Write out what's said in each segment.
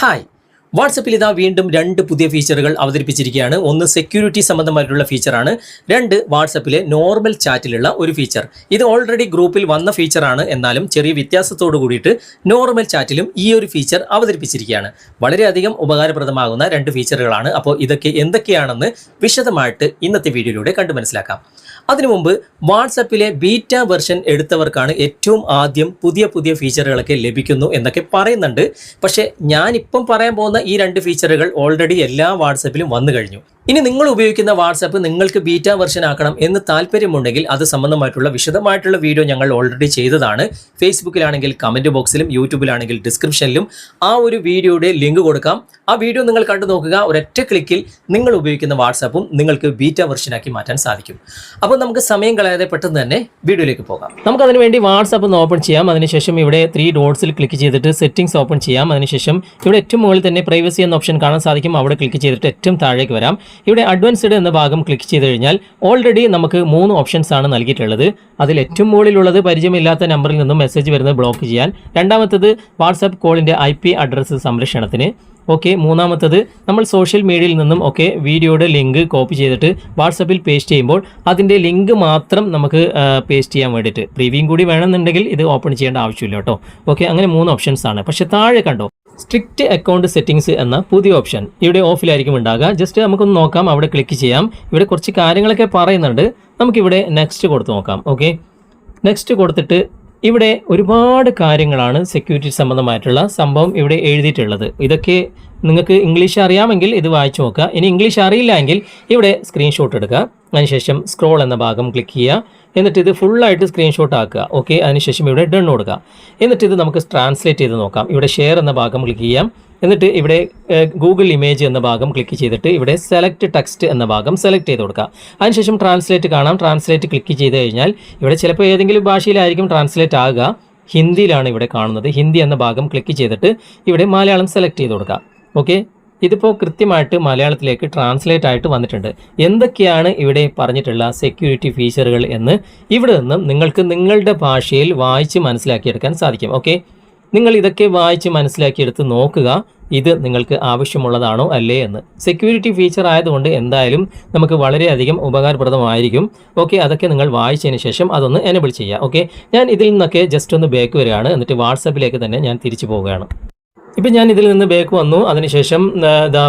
Hi വാട്സപ്പിൽ ഇതാ വീണ്ടും രണ്ട് പുതിയ ഫീച്ചറുകൾ അവതരിപ്പിച്ചിരിക്കുകയാണ്. ഒന്ന് സെക്യൂരിറ്റി സംബന്ധമായിട്ടുള്ള ഫീച്ചറാണ് രണ്ട് വാട്സപ്പിലെ നോർമൽ ചാറ്റിലുള്ള ഒരു ഫീച്ചർ ഇത് ഓൾറെഡി ഗ്രൂപ്പിൽ വന്ന ഫീച്ചറാണ് എന്നാലും ചെറിയ വ്യത്യാസത്തോട് കൂടിയിട്ട് നോർമൽ ചാറ്റിലും ഈ ഒരു ഫീച്ചർ അവതരിപ്പിച്ചിരിക്കുകയാണ്. വളരെയധികം ഉപകാരപ്രദമാകുന്ന രണ്ട് ഫീച്ചറുകളാണ് അപ്പോൾ ഇതൊക്കെ എന്തൊക്കെയാണെന്ന് വിശദമായിട്ട് ഇന്നത്തെ വീഡിയോയിലൂടെ കണ്ടു മനസ്സിലാക്കാം അതിനു മുമ്പ് വാട്സപ്പിലെ ബീറ്റ വെർഷൻ എടുത്തവർക്കാണ് ഏറ്റവും ആദ്യം പുതിയ പുതിയ ഫീച്ചറുകളൊക്കെ ലഭിക്കുന്നു എന്നൊക്കെ പറയുന്നുണ്ട്. പക്ഷേ ഞാനിപ്പം പറയാൻ പോകുന്ന ഈ രണ്ട് ഫീച്ചറുകൾ ഓൾറെഡി എല്ലാ വാട്സപ്പിലും വന്നു കഴിഞ്ഞു. ഇനി നിങ്ങൾ ഉപയോഗിക്കുന്ന വാട്സപ്പ് നിങ്ങൾക്ക് ബീറ്റ വെർഷൻ ആക്കണം എന്ന് താല്പര്യമുണ്ടെങ്കിൽ അത് സംബന്ധമായിട്ടുള്ള വിശദമായിട്ടുള്ള വീഡിയോ ഞങ്ങൾ ഓൾറെഡി ചെയ്തതാണ്. ഫേസ്ബുക്കിലാണെങ്കിൽ കമന്റ് ബോക്സിലും യൂട്യൂബിലാണെങ്കിൽ ഡിസ്ക്രിപ്ഷനിലും ആ ഒരു വീഡിയോയുടെ ലിങ്ക് കൊടുക്കാം. ആ വീഡിയോ നിങ്ങൾ കണ്ടു നോക്കുക. ഒരൊറ്റ ക്ലിക്കിൽ നിങ്ങൾ ഉപയോഗിക്കുന്ന വാട്സാപ്പും നിങ്ങൾക്ക് ബീറ്റ വെർഷനാക്കി മാറ്റാൻ സാധിക്കും. അപ്പോൾ നമുക്ക് സമയം കളയാതെ പെട്ടെന്ന് തന്നെ വീഡിയോയിലേക്ക് പോകാം. നമുക്ക് അതിനുവേണ്ടി വാട്സാപ്പ് ഒന്ന് ഓപ്പൺ ചെയ്യാം. അതിനുശേഷം ഇവിടെ ത്രീ ഡോട്ട്സിൽ ക്ലിക്ക് ചെയ്തിട്ട് സെറ്റിംഗ്സ് ഓപ്പൺ ചെയ്യാം. അതിനുശേഷം ഇവിടെ ഏറ്റവും മുകളിൽ തന്നെ പ്രൈവസി എന്ന ഓപ്ഷൻ കാണാൻ സാധിക്കും. അവിടെ ക്ലിക്ക് ചെയ്തിട്ട് ഏറ്റവും താഴേക്ക് വരാം. ഇവിടെ അഡ്വാൻസ്ഡ് എന്ന ഭാഗം ക്ലിക്ക് ചെയ്ത് കഴിഞ്ഞാൽ ഓൾറെഡി നമുക്ക് മൂന്ന് ഓപ്ഷൻസ് ആണ് നൽകിയിട്ടുള്ളത്. അതിൽ ഏറ്റവും മുകളിലുള്ളത് പരിചയമില്ലാത്ത നമ്പറിൽ നിന്നും മെസ്സേജ് വരുന്നത് ബ്ലോക്ക് ചെയ്യാൻ. രണ്ടാമത്തത് വാട്സാപ്പ് കോളിന്റെ ഐ പി അഡ്രസ്സ് സംരക്ഷണത്തിന്. ഓക്കെ മൂന്നാമത്തത് നമ്മൾ സോഷ്യൽ മീഡിയയിൽ നിന്നും ഒക്കെ വീഡിയോയുടെ ലിങ്ക് കോപ്പി ചെയ്തിട്ട് വാട്സപ്പിൽ പേസ്റ്റ് ചെയ്യുമ്പോൾ അതിന്റെ ലിങ്ക് മാത്രം നമുക്ക് പേസ്റ്റ് ചെയ്യാൻ വേണ്ടിയിട്ട്. പ്രീവിയും കൂടി വേണമെന്നുണ്ടെങ്കിൽ ഇത് ഓപ്പൺ ചെയ്യേണ്ട ആവശ്യമില്ല കേട്ടോ. ഓക്കെ അങ്ങനെ മൂന്ന് ഓപ്ഷൻസ് ആണ്. പക്ഷേ താഴെ കണ്ടോ? സ്ട്രിക്റ്റ് അക്കൗണ്ട് സെറ്റിംഗ്സ് എന്ന പുതിയ ഓപ്ഷൻ ഇവിടെ ഓഫിലായിരിക്കും ഉണ്ടാകുക. ജസ്റ്റ് നമുക്കൊന്ന് നോക്കാം. അവിടെ ക്ലിക്ക് ചെയ്യാം. ഇവിടെ കുറച്ച് കാര്യങ്ങളൊക്കെ പറയുന്നുണ്ട്. നമുക്കിവിടെ നെക്സ്റ്റ് കൊടുത്ത് നോക്കാം. ഓക്കെ നെക്സ്റ്റ് കൊടുത്തിട്ട് ഇവിടെ ഒരുപാട് കാര്യങ്ങളാണ് സെക്യൂരിറ്റി സംബന്ധമായിട്ടുള്ള സംഭവം ഇവിടെ എഴുതിയിട്ടുള്ളത്. ഇതൊക്കെ നിങ്ങൾക്ക് ഇംഗ്ലീഷ് അറിയാമെങ്കിൽ ഇത് വായിച്ചു നോക്കുക. ഇനി ഇംഗ്ലീഷ് അറിയില്ല എങ്കിൽ ഇവിടെ സ്ക്രീൻഷോട്ട് എടുക്കുക. അതിനുശേഷം സ്ക്രോൾ എന്ന ഭാഗം ക്ലിക്ക് ചെയ്യുക. എന്നിട്ട് ഇത് ഫുള്ളായിട്ട് സ്ക്രീൻഷോട്ട് ആക്കുക. ഓക്കെ അതിനുശേഷം ഇവിടെ ഡൺ കൊടുക്കുക. എന്നിട്ട് ഇത് നമുക്ക് ട്രാൻസ്ലേറ്റ് ചെയ്ത് നോക്കാം. ഇവിടെ ഷെയർ എന്ന ഭാഗം ക്ലിക്ക് ചെയ്യാം. എന്നിട്ട് ഇവിടെ ഗൂഗിൾ ഇമേജ് എന്ന ഭാഗം ക്ലിക്ക് ചെയ്തിട്ട് ഇവിടെ സെലക്ട് ടെക്സ്റ്റ് എന്ന ഭാഗം സെലക്ട് ചെയ്ത് കൊടുക്കുക. അതിനുശേഷം ട്രാൻസ്ലേറ്റ് കാണാം. ട്രാൻസ്ലേറ്റ് ക്ലിക്ക് ചെയ്ത് കഴിഞ്ഞാൽ ഇവിടെ ചിലപ്പോൾ ഏതെങ്കിലും ഭാഷയിലായിരിക്കും ട്രാൻസ്ലേറ്റ് ആകുക. ഹിന്ദിയിലാണ് ഇവിടെ കാണുന്നത്. ഹിന്ദി എന്ന ഭാഗം ക്ലിക്ക് ചെയ്തിട്ട് ഇവിടെ മലയാളം സെലക്ട് ചെയ്ത് കൊടുക്കുക. ഓക്കെ ഇതിപ്പോൾ കൃത്യമായിട്ട് മലയാളത്തിലേക്ക് ട്രാൻസ്ലേറ്റ് ആയിട്ട് വന്നിട്ടുണ്ട്. എന്തൊക്കെയാണ് ഇവിടെ പറഞ്ഞിട്ടുള്ള സെക്യൂരിറ്റി ഫീച്ചറുകൾ എന്ന് ഇവിടെ നിന്നും നിങ്ങൾക്ക് നിങ്ങളുടെ ഭാഷയിൽ വായിച്ച് മനസ്സിലാക്കിയെടുക്കാൻ സാധിക്കും. ഓക്കെ നിങ്ങൾ ഇതൊക്കെ വായിച്ച് മനസ്സിലാക്കിയെടുത്ത് നോക്കുക. ഇത് നിങ്ങൾക്ക് ആവശ്യമുള്ളതാണോ അല്ലേ എന്ന്. സെക്യൂരിറ്റി ഫീച്ചർ ആയതുകൊണ്ട് എന്തായാലും നമുക്ക് വളരെയധികം ഉപകാരപ്രദമായിരിക്കും. ഓക്കെ അതൊക്കെ നിങ്ങൾ വായിച്ചതിന് ശേഷം അതൊന്ന് എനബിൾ ചെയ്യുക. ഓക്കെ ഞാൻ ഇതിൽ നിന്നൊക്കെ ജസ്റ്റ് ഒന്ന് ബേക്ക് വരികയാണ്. എന്നിട്ട് വാട്സപ്പിലേക്ക് തന്നെ ഞാൻ തിരിച്ചു പോവുകയാണ്. ഇപ്പം ഞാൻ ഇതിൽ നിന്ന് ബാക്ക് വന്നു. അതിനുശേഷം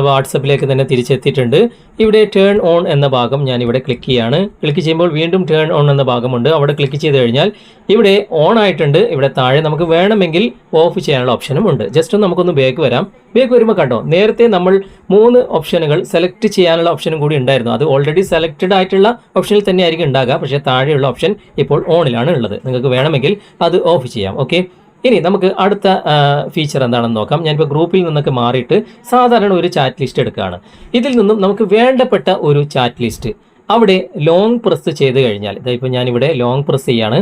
വാട്സപ്പിലേക്ക് തന്നെ തിരിച്ചെത്തിയിട്ടുണ്ട്. ഇവിടെ ടേൺ ഓൺ എന്ന ഭാഗം ഞാൻ ഇവിടെ ക്ലിക്ക് ചെയ്യാണ്. ക്ലിക്ക് ചെയ്യുമ്പോൾ വീണ്ടും ടേൺ ഓൺ എന്ന ഭാഗമുണ്ട്. അവിടെ ക്ലിക്ക് ചെയ്ത് കഴിഞ്ഞാൽ ഇവിടെ ഓൺ ആയിട്ടുണ്ട്. ഇവിടെ താഴെ നമുക്ക് വേണമെങ്കിൽ ഓഫ് ചെയ്യാനുള്ള ഓപ്ഷനും ഉണ്ട്. ജസ്റ്റ് നമുക്കൊന്ന് ബാക്ക് വരാം. ബാക്ക് വരുമ്പോൾ കണ്ടോ നേരത്തെ നമ്മൾ മൂന്ന് ഓപ്ഷനുകൾ സെലക്ട് ചെയ്യാനുള്ള ഓപ്ഷനും കൂടി ഉണ്ടായിരുന്നു. അത് ഓൾറെഡി സെലക്റ്റഡ് ആയിട്ടുള്ള ഓപ്ഷനിൽ തന്നെ ആയിരിക്കും ഉണ്ടാകുക. പക്ഷേ താഴെയുള്ള ഓപ്ഷൻ ഇപ്പോൾ ഓണിലാണ് ഉള്ളത്. നിങ്ങൾക്ക് വേണമെങ്കിൽ അത് ഓഫ് ചെയ്യാം. ഓക്കെ ഇനി നമുക്ക് അടുത്ത ഫീച്ചർ എന്താണെന്ന് നോക്കാം. ഞാനിപ്പോൾ ഗ്രൂപ്പിൽ നിന്നൊക്കെ മാറിയിട്ട് സാധാരണ ഒരു ചാറ്റ് ലിസ്റ്റ് എടുക്കുകയാണ്. ഇതിൽ നിന്നും നമുക്ക് വേണ്ടപ്പെട്ട ഒരു ചാറ്റ് ലിസ്റ്റ് അവിടെ ലോങ് പ്രസ് ചെയ്ത് കഴിഞ്ഞാൽ ഇതായിപ്പോൾ ഞാനിവിടെ ലോങ് പ്രസ് ചെയ്യാണ്.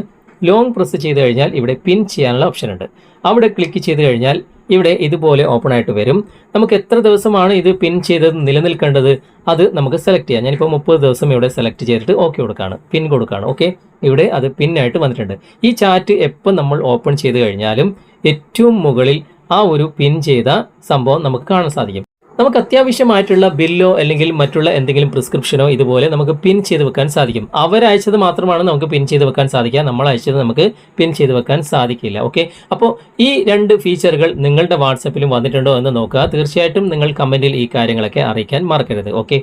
ലോങ് പ്രസ് ചെയ്ത് കഴിഞ്ഞാൽ ഇവിടെ പിൻ ചെയ്യാനുള്ള ഓപ്ഷൻ ഉണ്ട്. അവിടെ ക്ലിക്ക് ചെയ്ത് കഴിഞ്ഞാൽ ഇവിടെ ഇതുപോലെ ഓപ്പൺ ആയിട്ട് വരും. നമുക്ക് എത്ര ദിവസമാണ് ഇത് പിൻ ചെയ്തത് നിലനിൽക്കേണ്ടത്? അത് നമുക്ക് സെലക്ട് ചെയ്യാം. ഞാനിപ്പോൾ മുപ്പത് ദിവസം ഇവിടെ സെലക്ട് ചെയ്തിട്ട് ഓക്കെ കൊടുക്കുകയാണ് പിൻ കൊടുക്കുകയാണ് ഓക്കെ ഇവിടെ അത് പിൻ ആയിട്ട് വന്നിട്ടുണ്ട്. ഈ ചാറ്റ് എപ്പോൾ നമ്മൾ ഓപ്പൺ ചെയ്ത് കഴിഞ്ഞാലും ഏറ്റവും മുകളിൽ ആ ഒരു പിൻ ചെയ്ത സംഭവം നമുക്ക് കാണാൻ സാധിക്കും. നമുക്ക് അത്യാവശ്യമായിട്ടുള്ള ബില്ലോ അല്ലെങ്കിൽ മറ്റുള്ള എന്തെങ്കിലും പ്രിസ്ക്രിപ്ഷനോ ഇതുപോലെ നമുക്ക് പിൻ ചെയ്ത് വെക്കാൻ സാധിക്കും. അവരയച്ചത് മാത്രമാണ് നമുക്ക് പിൻ ചെയ്ത് വെക്കാൻ സാധിക്കുക. നമ്മൾ അയച്ചത് നമുക്ക് പിൻ ചെയ്ത് വെക്കാൻ സാധിക്കില്ല. ഓക്കെ അപ്പോൾ ഈ രണ്ട് ഫീച്ചറുകൾ നിങ്ങളുടെ വാട്സപ്പിലും വന്നിട്ടുണ്ടോ എന്ന് നോക്കുക. തീർച്ചയായിട്ടും നിങ്ങൾ കമന്റിൽ ഈ കാര്യങ്ങളൊക്കെ അറിയിക്കാൻ മറക്കരുത്. ഓക്കെ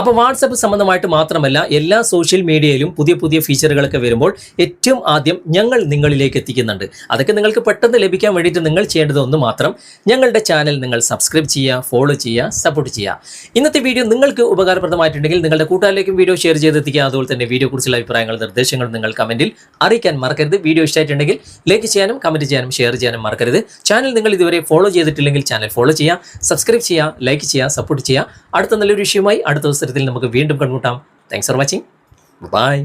അപ്പോൾ വാട്സപ്പ് സംബന്ധമായിട്ട് മാത്രമല്ല എല്ലാ സോഷ്യൽ മീഡിയയിലും പുതിയ പുതിയ ഫീച്ചറുകളൊക്കെ വരുമ്പോൾ ഏറ്റവും ആദ്യം ഞങ്ങൾ നിങ്ങളിലേക്ക് എത്തിക്കുന്നുണ്ട്. അതൊക്കെ നിങ്ങൾക്ക് പെട്ടെന്ന് ലഭിക്കാൻ വേണ്ടിയിട്ട് നിങ്ങൾ ചെയ്യേണ്ടത് ഒന്ന് മാത്രം ഞങ്ങളുടെ ചാനൽ നിങ്ങൾ സബ്സ്ക്രൈബ് ചെയ്യുക ഫോളോ ചെയ്യുക സപ്പോർട്ട് ചെയ്യുക. ഇന്നത്തെ വീഡിയോ നിങ്ങൾക്ക് ഉപകാരപ്രദമായിട്ടുണ്ടെങ്കിൽ നിങ്ങളുടെ കൂട്ടുകാരിലേക്കും വീഡിയോ ഷെയർ ചെയ്തെത്തിക്കുക. അതുപോലെ തന്നെ വീഡിയോ കുറിച്ചുള്ള അഭിപ്രായങ്ങൾ നിർദ്ദേശങ്ങൾ നിങ്ങൾ കമന്റിൽ അറിയിക്കാൻ മറക്കരുത്. വീഡിയോ ഇഷ്ടമായിട്ടുണ്ടെങ്കിൽ ലൈക്ക് ചെയ്യാനും കമന്റ് ചെയ്യാനും ഷെയർ ചെയ്യാനും മറക്കരുത്. ചാനൽ നിങ്ങൾ ഇതുവരെ ഫോളോ ചെയ്തിട്ടില്ലെങ്കിൽ ചാനൽ ഫോളോ ചെയ്യുക സബ്സ്ക്രൈബ് ചെയ്യുക ലൈക്ക് ചെയ്യുക സപ്പോർട്ട് ചെയ്യുക. അടുത്ത നല്ലൊരു വിഷയമായി അടുത്ത അവസരത്തിൽ നമുക്ക് വീണ്ടും കണ്ടുമുട്ടാം. Thanks for watching bye